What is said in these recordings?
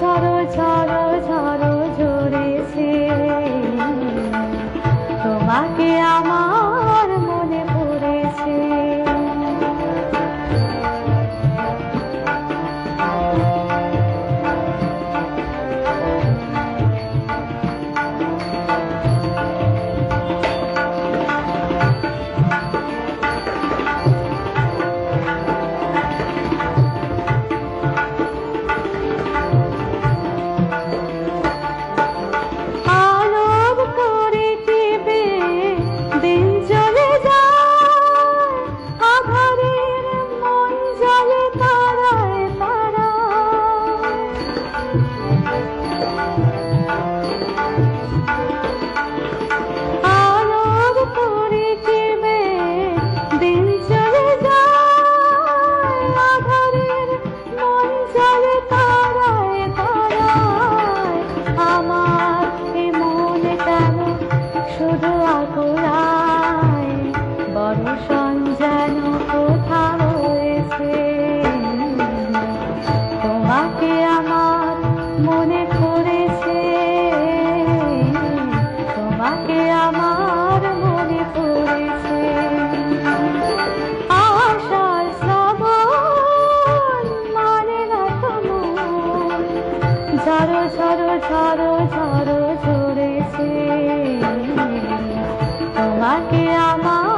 ঝড়ো ঝড়ো ঝড়ো ঝরেছে তোমাকে আমার দর্শন যেন হয়েছে তোমাকে আমার মনে তোমাকে আমার মানে তোমাকে আমার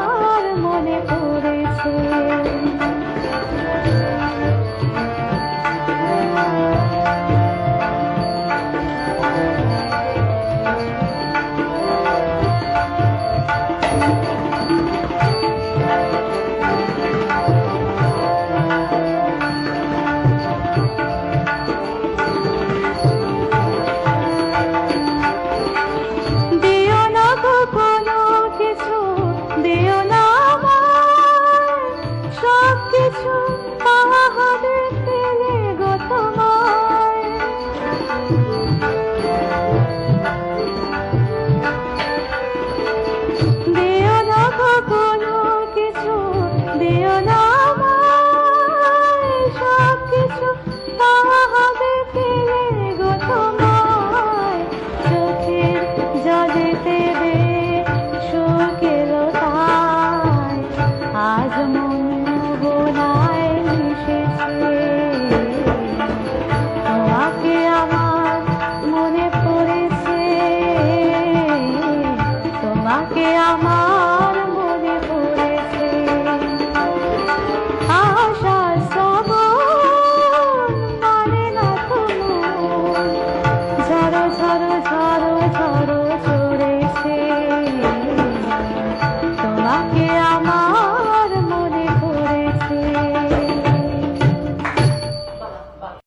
नमो भोला